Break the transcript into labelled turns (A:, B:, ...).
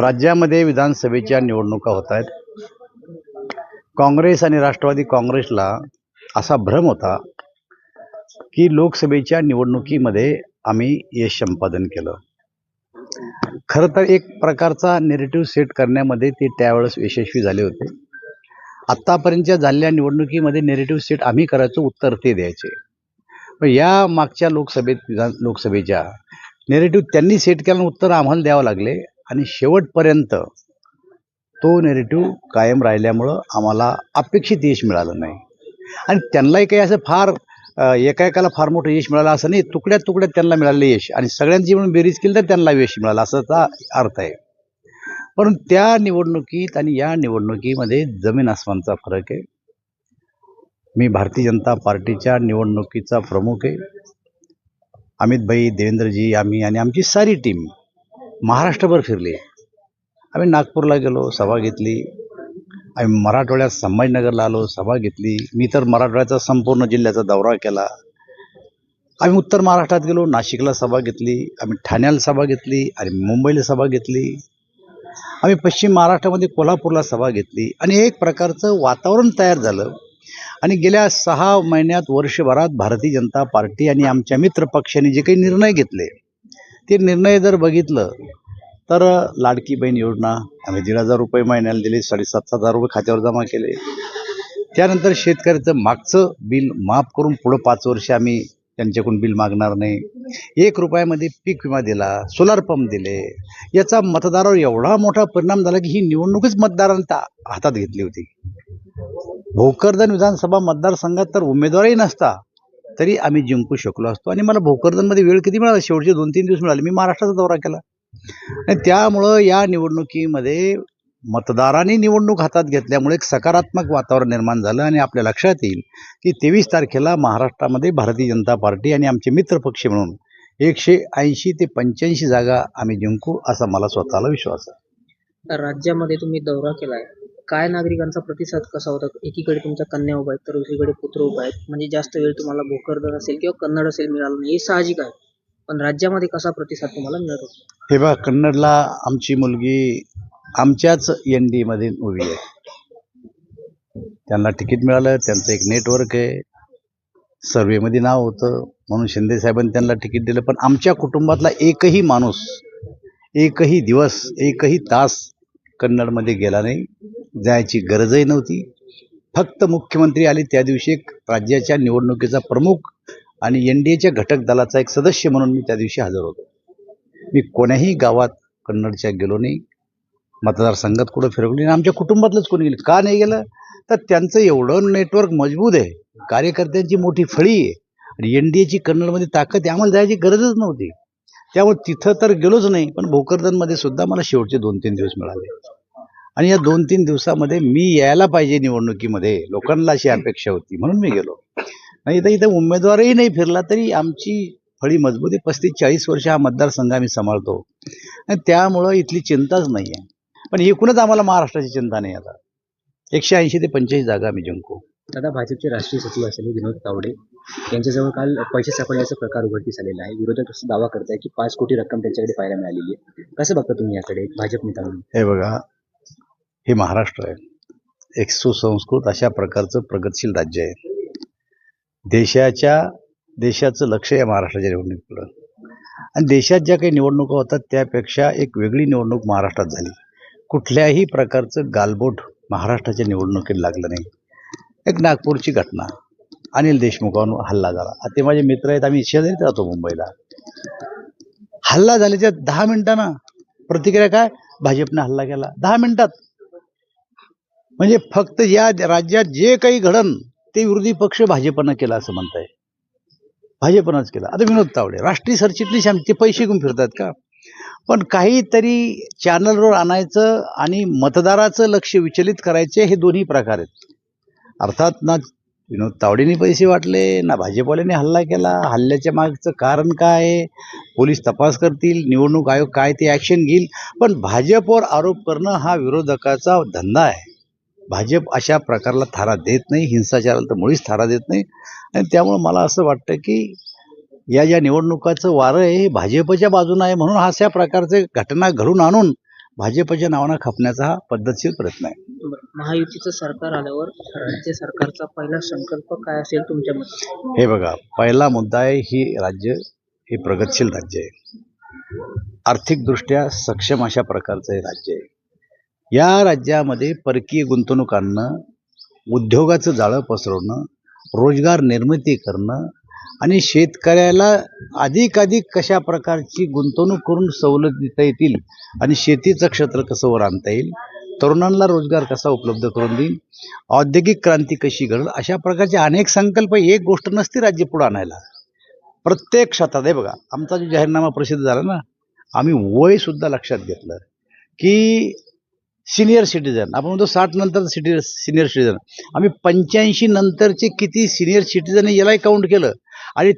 A: राज्यामध्ये विधानसभेच्या निवडणुका होत आहेत. काँग्रेस आणि राष्ट्रवादी काँग्रेसला असा भ्रम होता की लोकसभेच्या निवडणुकीमध्ये आम्ही यश संपादन केलं. खरं तर एक प्रकारचा नेरेटिव्ह सेट करण्यामध्ये ते त्यावेळेस यशस्वी झाले होते. आत्तापर्यंतच्या झालेल्या निवडणुकीमध्ये नेरेटिव्ह सेट आम्ही करायचो उत्तर ते द्यायचे. पण या मागच्या लोकसभेत विधान लोकसभेच्या नेरेटिव्ह त्यांनी सेट केल्यानं उत्तर आम्हाला द्यावं लागले. आणि शेवटपर्यंत तो नेरेटिव्ह कायम राहिल्यामुळं आम्हाला अपेक्षित यश मिळालं नाही. आणि त्यांनाही काही असं फार एकाएकाला एका एकाला फार मोठं यश मिळालं असं नाही तुकड्या तुकड्यात त्यांना मिळालं यश. आणि सगळ्यांची म्हणून बेरीज केली तर त्यांना यश मिळालं असाचा अर्थ आहे. परंतु त्या निवडणुकीत आणि या निवडणुकीमध्ये जमीन आसमानचा फरक आहे. मी भारतीय जनता पार्टीच्या निवडणुकीचा प्रमुख आहे. अमितभाई देवेंद्रजी आम्ही आणि आमची सारी टीम महाराष्ट्रभर फिरले. आम्ही नागपूरला गेलो सभा घेतली. आम्ही मराठवाड्यात संभाजीनगरला आलो सभा घेतली. मी तर मराठवाड्याचा संपूर्ण जिल्ह्याचा दौरा केला. आम्ही उत्तर महाराष्ट्रात गेलो नाशिकला सभा घेतली. आम्ही ठाण्याला सभा घेतली आणि मुंबईला सभा घेतली. आम्ही पश्चिम महाराष्ट्रामध्ये कोल्हापूरला सभा घेतली. आणि एक प्रकारचं वातावरण तयार झालं. आणि गेल्या सहा महिन्यात वर्षभरात भारतीय जनता पार्टी आणि आमच्या मित्र पक्षाने जे काही निर्णय घेतले ते निर्णय जर बघितलं तर लाडकी बहीण योजना आम्ही दीड हजार रुपये महिन्याला दिले साडेसात हजार रुपये खात्यावर जमा केले. त्यानंतर शेतकऱ्याचं मागचं बिल माफ करून पुढं पाच वर्ष आम्ही त्यांच्याकडून बिल मागणार नाही. एक रुपयामध्ये पीक विमा दिला सोलार पंप दिले. याचा मतदारावर एवढा मोठा परिणाम झाला की ही निवडणूकच मतदारांना हातात घेतली होती. भोकरदन विधानसभा मतदारसंघात तर उमेदवारही नसता. तरी आम्ही जिंकू शकलो असतो. आणि मला भोकरदनमध्ये वेळ किती मिळाला? शेवटचे दोन तीन दिवस मिळाले. मी महाराष्ट्राचा दौरा केला. आणि त्यामुळं या निवडणुकीमध्ये मतदारांनी निवडणूक हातात घेतल्यामुळे एक सकारात्मक वातावरण निर्माण झालं आणि आपल्या लक्षात येईल की तेवीस तारखेला महाराष्ट्रामध्ये भारतीय जनता पार्टी आणि आमचे मित्रपक्ष म्हणून एकशे ऐंशी ते पंच्याऐंशी जागा आम्ही जिंकू असा मला स्वतःला विश्वास आहे.
B: राज्यामध्ये तुम्ही दौरा केला आहे काय नागरिकांचा प्रतिसाद कसा होता? एकीकडे तुमच्या कन्या उभा आहेत तर दुसरीकडे पुत्र उभा आहेत. म्हणजे जास्त वेळ तुम्हाला भोकरदन असेल किंवा कन्नड असेल मिळालं नाही हे साहजिक आहे. पण राज्यामध्ये कसा प्रतिसाद तुम्हाला मिळत होता?
A: हे बघा कन्नडला आमची मुलगी आमच्याच एन डी मध्ये उभी आहे. त्यांना तिकीट मिळालं त्यांचं एक नेटवर्क आहे. सर्वेमध्ये नाव होतं म्हणून शिंदे साहेबांनी त्यांना तिकीट दिलं. पण आमच्या कुटुंबातला एकही माणूस एकही दिवस एकही तास कन्नडमध्ये गेला नाही. जायची गरजही नव्हती. फक्त मुख्यमंत्री आले त्या दिवशी एक राज्याच्या निवडणुकीचा प्रमुख आणि एन डी एच्या घटक दलाचा एक सदस्य म्हणून मी त्या दिवशी हजर होतो. मी कोण्याही गावात कन्नडच्या गेलो नाही. मतदारसंघात कुठं फिरवली नाही. आमच्या कुटुंबातलंच कोणी गेलं. का नाही गेलं? तर त्यांचं एवढं नेटवर्क मजबूत आहे. कार्यकर्त्यांची मोठी फळी आहे. आणि एन डी एची कन्नडमध्ये ताकद आहे. आम्हाला जायची गरजच नव्हती. त्यामुळे तिथं तर गेलोच नाही पण भोकरदनमध्ये सुद्धा मला शेवटचे दोन तीन दिवस मिळाले. आणि या दोन तीन दिवसामध्ये मी यायला पाहिजे निवडणुकीमध्ये लोकांना अशी अपेक्षा होती म्हणून मी गेलो. नाही तर इथं उमेदवारही नाही फिरला तरी आमची फळी मजबूत पस्तीस चाळीस वर्ष हा मतदारसंघ आम्ही सांभाळतो. आणि त्यामुळं इथली चिंताच नाही आहे पण एकूणच आम्हाला महाराष्ट्राची चिंता नाही आता. एकशे ऐंशी ते पंचेचाळीस जागा आम्ही जिंकू.
C: दादा भाजपचे राष्ट्रीय सचिव असलेले विनोद तावडे यांच्याजवळ काल पैसे सापडण्याचा प्रकार उघडकीस आलेला आहे. विरोधक असं दावा करताय की पाच कोटी रक्कम त्यांच्याकडे पाहायला मिळालेली आहे. कसं बघता तुम्ही याकडे एक भाजप नेता म्हणून?
A: हे बघा हे महाराष्ट्र आहे. एक सुसंस्कृत अशा प्रकारचं प्रगतशील राज्य आहे. देशाच्या देशाचं लक्ष या महाराष्ट्राच्या निवडणुकीकडं. आणि देशात ज्या काही निवडणुका होतात त्यापेक्षा एक वेगळी निवडणूक महाराष्ट्रात झाली. कुठल्याही प्रकारचं गालबोट महाराष्ट्राच्या निवडणुकीत लागलं नाही. एक नागपूरची घटना. अनिल देशमुखांवर हल्ला झाला. ते माझे मित्र आहेत आम्ही शेजारीच राहतो मुंबईला. हल्ला झाल्याच्या दहा मिनिटांना प्रतिक्रिया काय? भाजपने हल्ला केला. दहा मिनिटात. म्हणजे फक्त या राज्यात जे काही घडन ते विरोधी पक्ष भाजपनं केलं असं म्हणताय. भाजपनंच केलं. आता विनोद तावडे राष्ट्रीय सरचिटणीस आम- ते पैसे घेऊन फिरतात का? पण काहीतरी चॅनलवर आणायचं आणि मतदाराचं लक्ष विचलित करायचे हे दोन्ही प्रकार आहेत. अर्थात ना विनोद तावडेने पैसे वाटले ना भाजपवाल्याने हल्ला केला. हल्ल्याच्या मागचं कारण काय आहे? पोलीस तपास करतील निवडणूक आयोग काय ते ॲक्शन घेईल. पण भाजपवर आरोप करणं हा विरोधकाचा धंदा आहे. भाजप अशा प्रकारला थारा देत नाही हिंसाचाराला तर मुळीच थारा देत नाही. आणि त्यामुळं मला असं वाटतं की या ज्या निवडणुकाचं वारं आहे हे भाजपच्या बाजूनं आहे म्हणून अशा प्रकारचे घटना घडून आणून भाजपच्या नावानं खपण्याचा हा पद्धतशीर प्रयत्न आहे.
B: महायुतीचं सरकार आल्यावर राज्य सरकारचा पहिला संकल्प काय असेल तुमच्या मते?
A: हे बघा पहिला मुद्दा आहे ही राज्य हे प्रगतशील राज्य आहे. आर्थिकदृष्ट्या सक्षम अशा प्रकारचं हे राज्य आहे. या राज्यामध्ये परकीय गुंतवणूक आणणं उद्योगाचं जाळं पसरवणं रोजगार निर्मिती करणं आणि शेतकऱ्याला अधिकाधिक कशा प्रकारची गुंतवणूक करून सवलत देता येतील आणि शेतीचं क्षेत्र कसं वर आणता येईल तरुणांना रोजगार कसा उपलब्ध करून देईल औद्योगिक क्रांती कशी घडेल अशा प्रकारचे अनेक संकल्प एक गोष्ट नसती राज्य पुढे आणायला. प्रत्येक क्षेत्रात आहे बघा आमचा जो जाहीरनामा प्रसिद्ध झाला ना आम्ही वयसुद्धा लक्षात घेतलं की सिनियर सिटीजन. आपण म्हणतो साठ नंतर सिटी सिनियर सिटीजन. आम्ही पंच्याऐंशी नंतरचे किती सिनियर सिटीजन यालाही काउंट केलं. आणि